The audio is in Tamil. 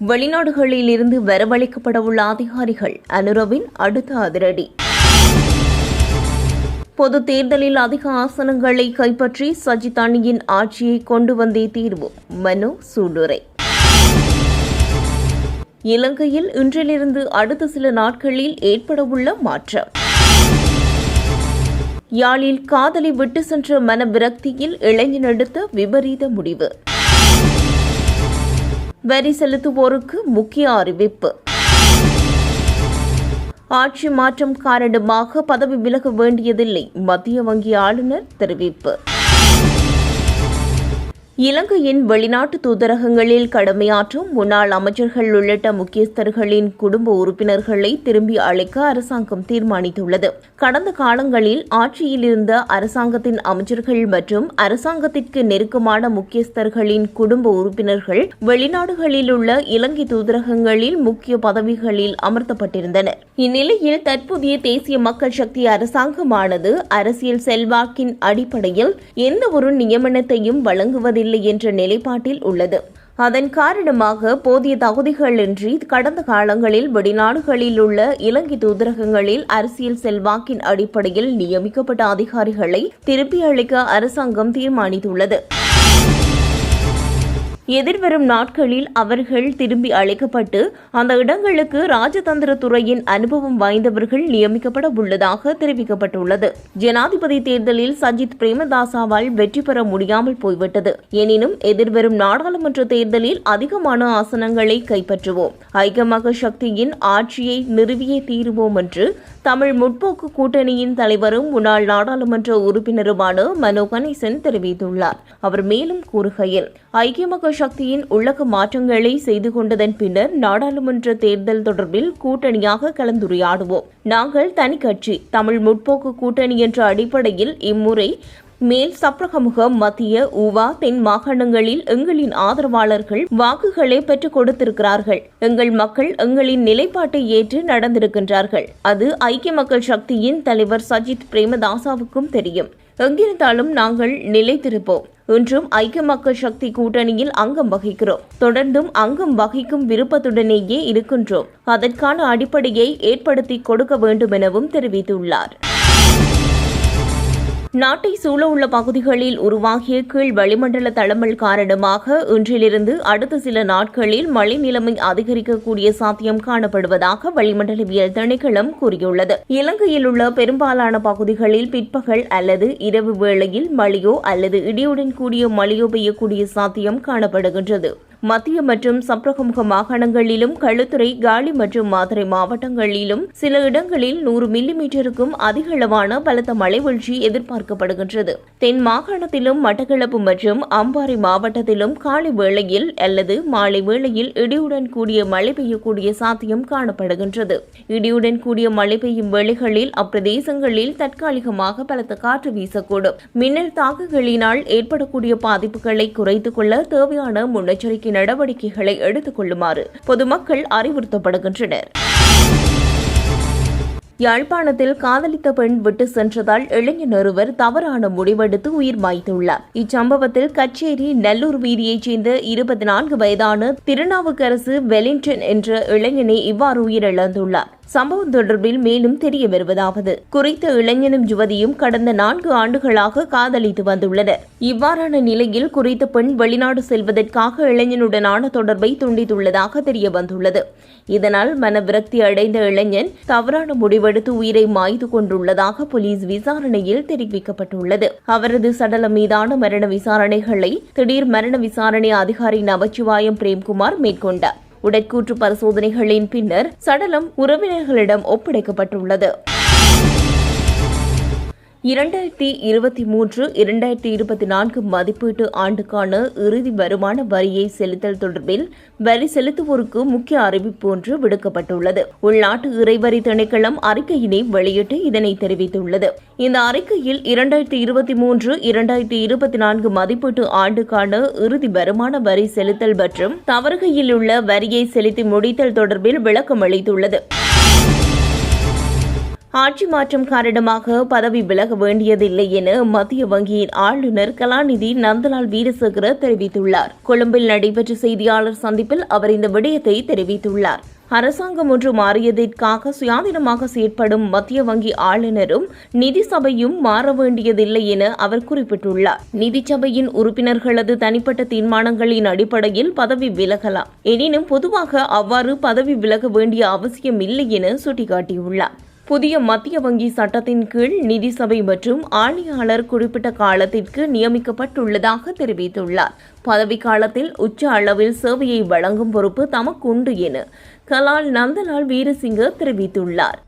வெளிநாடுகளில் இருந்து வரவழைக்கப்படவுள்ள அதிகாரிகள் அனுரவின் அடுத்த அதிரடி. பொது தேர்தலில் அதிக ஆசனங்களை கைப்பற்றி சஜித் அணியின் ஆட்சியை கொண்டு வந்தே தீர்வு. மனு சூடுரை. இலங்கையில் இன்றிலிருந்து அடுத்த சில நாட்களில் ஏற்படவுள்ள மாற்றம். யாழில் காதலை விட்டு சென்ற மன விரக்தியில் இளைஞன் எடுத்த விபரீத முடிவு. வரி செலுத்துவோருக்கு முக்கிய அறிவிப்பு. ஆட்சி மாற்றம் காரணமாக பதவி விலக வேண்டியதில்லை மத்திய வங்கி ஆளுநர் தெரிவிப்பு. இலங்கையின் வெளிநாட்டு தூதரகங்களில் கடமையாற்றும் முன்னாள் அமைச்சர்கள் உள்ளிட்ட முக்கியஸ்தர்களின் குடும்ப உறுப்பினர்களை திரும்பி அழைக்க அரசாங்கம் தீர்மானித்துள்ளது. கடந்த காலங்களில் ஆட்சியில் இருந்த அரசாங்கத்தின் அமைச்சர்கள் மற்றும் அரசாங்கத்திற்கு நெருக்கமான முக்கியஸ்தர்களின் குடும்ப உறுப்பினர்கள் வெளிநாடுகளில் உள்ள இலங்கை தூதரகங்களில் முக்கிய பதவிகளில் அமர்த்தப்பட்டிருந்தனர். இந்நிலையில் தற்போதைய தேசிய மக்கள் சக்தி அரசாங்கமானது அரசியல் செல்வாக்கின் அடிப்படையில் எந்த ஒரு நியமனத்தையும் தேவையில்லை என்ற நிலைப்பாட்டில் உள்ளது. அதன் காரணமாக போதிய தகுதிகளின்றி கடந்த காலங்களில் வெளிநாடுகளில் உள்ள இலங்கை தூதரகங்களில் அரசியல் செல்வாக்கின் அடிப்படையில் நியமிக்கப்பட்ட அதிகாரிகளை திருப்பி அளிக்க அரசாங்கம் தீர்மானித்துள்ளது. எதிர்வரும் நாட்களில் அவர்கள் திரும்பி அழைக்கப்பட்டு அந்த இடங்களுக்கு ராஜதந்திர துறையின் அனுபவம் வாய்ந்தவர்கள் நியமிக்கப்பட உள்ளதாக தெரிவிக்கப்பட்டுள்ளது. ஜனாதிபதி தேர்தலில் சஜித் பிரேமதாசாவால் வெற்றி பெற முடியாமல் போய்விட்டது. எனினும் எதிர்வரும் நாடாளுமன்ற தேர்தலில் அதிகமான ஆசனங்களை கைப்பற்றுவோம். ஐக்கிய சக்தியின் ஆட்சியை நிறுவியே தீருவோம் என்று தமிழ் முற்போக்கு கூட்டணியின் தலைவரும் முன்னாள் நாடாளுமன்ற உறுப்பினருமான மனோ கணேசன் தெரிவித்துள்ளார். அவர் மேலும் கூறுகையில் ஐக்கிய சக்தியின் உள்ளக மாற்றங்களை செய்து கொண்டதன் பின்னர் நாடாளுமன்ற தேர்தல் தொடர்பில் கூட்டணியாக கலந்துரையாடுவோம். நாங்கள் தனி கட்சி தமிழ் முற்போக்கு கூட்டணி என்ற அடிப்படையில் இம்முறை மேல் சப்ரகமுகம் மத்திய ஊவா தென் மாகாணங்களில் எங்களின் ஆதரவாளர்கள் வாக்குகளை பெற்றுக் கொடுத்திருக்கிறார்கள். எங்கள் மக்கள் எங்களின் நிலைப்பாட்டை ஏற்று நடந்திருக்கின்றார்கள். அது ஐக்கிய மக்கள் சக்தியின் தலைவர் சஜித் பிரேமதாசாவுக்கும் தெரியும். எங்கிருந்தாலும் நாங்கள் நிலைத்திருப்போம். இன்றும் ஐக்கிய மக்கள் சக்தி கூட்டணியில் அங்கம் வகிக்கிறோம். தொடர்ந்தும் அங்கம் வகிக்கும் விருப்பத்துடனேயே இருக்கின்றோம். அதற்கான அடிப்படையை ஏற்படுத்தி கொடுக்க வேண்டும் எனவும் தெரிவித்துள்ளார். நாட்டை சூழவுள்ள பகுதிகளில் உருவாகிய கீழ் வளிமண்டல தளமல் காரணமாக இன்றிலிருந்து அடுத்த சில நாட்களில் மழை நிலைமை அதிகரிக்கக்கூடிய சாத்தியம் காணப்படுவதாக வளிமண்டலவியல் திணைக்களம் கூறியுள்ளது. இலங்கையில் உள்ள பெரும்பாலான பகுதிகளில் பிற்பகல் அல்லது இரவு வேளையில் மழையோ அல்லது இடியுடன் கூடிய மழையோ பெய்யக்கூடிய சாத்தியம் காணப்படுகின்றது. மத்திய மற்றும் சப்ரகமுக மாகாணங்களிலும் களுத்துறை காலி மற்றும் மாதுரை மாவட்டங்களிலும் சில இடங்களில் நூறு மில்லிமீட்டருக்கும் அதிகளவான பலத்த மழை வீழ்ச்சி எதிர்பார்க்கப்படுகின்றது. தென் மாகாணத்திலும் மட்டக்களப்பு மற்றும் அம்பாறை மாவட்டத்திலும் காலை வேளையில் அல்லது மாலை வேளையில் இடியுடன் கூடிய மழை பெய்யக்கூடிய சாத்தியம் காணப்படுகின்றது. இடியுடன் கூடிய மழை பெய்யும் வேளைகளில் அப்பிரதேசங்களில் தற்காலிகமாக பலத்த காற்று வீசக்கூடும். மின்னல் தாக்குகளினால் ஏற்படக்கூடிய பாதிப்புகளை குறைத்துக் கொள்ள தேவையான முன்னெச்சரிக்கை நடவடிக்கைகளை எடுத்துக் கொள்ளுமாறு பொதுமக்கள் அறிவுறுத்தப்படுகின்றனர். யாழ்ப்பாணத்தில் காதலித்த பெண் விட்டு சென்றதால் இளைஞர் ஒருவர் தவறான முடிவெடுத்து உயிர் மாய்த்துள்ளார். இச்சம்பவத்தில் கச்சேரி நல்லூர் வீதியைச் சேர்ந்த இருபத்தி நான்கு வயதான திருநாவுக்கரசு வெலிங்டன் என்ற இளைஞனை இவ்வாறு உயிரிழந்துள்ளார். சம்பவம் தொடர்பில் மேலும் தெரிய வருவதாவது. குறித்த இளைஞனும் யுவதியும் கடந்த நான்கு ஆண்டுகளாக காதலித்து வந்துள்ளனர். இவ்வாறான நிலையில் குறித்த பெண் வெளிநாடு செல்வதற்காக இளைஞனுடனான தொடர்பை துண்டித்துள்ளதாக தெரிய வந்துள்ளது. இதனால் மனவிரக்தி அடைந்த இளைஞன் தவறான முடிவெடுத்து உயிரை மாய்த்து கொண்டுள்ளதாக போலீஸ் விசாரணையில் தெரிவிக்கப்பட்டுள்ளது. அவரது சடலம் மீதான மரண விசாரணைகளை திடீர் மரண விசாரணை அதிகாரி நமச்சிவாயம் பிரேம்குமார் மேற்கொண்டார். உடற்கூற்று பரிசோதனைகளின் பின்னர் சடலம் உறவினர்களிடம் ஒப்படைக்கப்பட்டுள்ளது. இரண்டாயிரத்தி இருபத்தி மூன்று இரண்டாயிரத்தி இருபத்தி நான்கு மதிப்பீட்டு ஆண்டுக்கான இறுதி வருமான வரியை செலுத்தல் தொடர்பில் வரி செலுத்துவோருக்கு முக்கிய அறிவிப்பு ஒன்று விடுக்கப்பட்டுள்ளது. உள்நாட்டு இறைவரி திணைக்களம் அறிக்கையினை வெளியிட்டு இதனை தெரிவித்துள்ளது. இந்த அறிக்கையில் இரண்டாயிரத்தி இருபத்தி மூன்று இரண்டாயிரத்தி இருபத்தி நான்கு மதிப்பீட்டு ஆண்டுக்கான இறுதி வருமான வரி செலுத்தல் மற்றும் தவறுகையில் உள்ள வரியை செலுத்தி முடித்தல் தொடர்பில் விளக்கம் அளித்துள்ளது. ஆட்சி மாற்றம் காரணமாக பதவி விலக வேண்டியதில்லை என மத்திய வங்கியின் ஆளுநர் கலாநிதி நந்தலால் வீரசேகர தெரிவித்துள்ளார். கொழும்பில் நடைபெற்ற செய்தியாளர் சந்திப்பில் அவர் இந்த விடயத்தை தெரிவித்துள்ளார். அரசாங்கம் ஒன்று மாறியதற்காக சுயாதீனமாக செயற்படும் மத்திய வங்கி ஆளுநரும் நிதி சபையும் மாற வேண்டியதில்லை என அவர் குறிப்பிட்டுள்ளார். நிதி சபையின் உறுப்பினர்களது தனிப்பட்ட தீர்மானங்களின் அடிப்படையில் பதவி விலகலாம். எனினும் பொதுவாக அவ்வாறு பதவி விலக வேண்டிய அவசியம் இல்லை என சுட்டிக்காட்டியுள்ளார். புதிய மத்திய வங்கி சட்டத்தின் கீழ் நிதி சபை மற்றும் ஆணையாளர் குறிப்பிட்ட காலத்திற்கு நியமிக்கப்பட்டுள்ளதாக தெரிவித்துள்ளார். பதவி காலத்தில் உச்ச அளவில் சேவையை வழங்கும் பொறுப்பு தமக்கு உண்டு என கலால் நந்தலால் வீரசிங்க தெரிவித்துள்ளார்.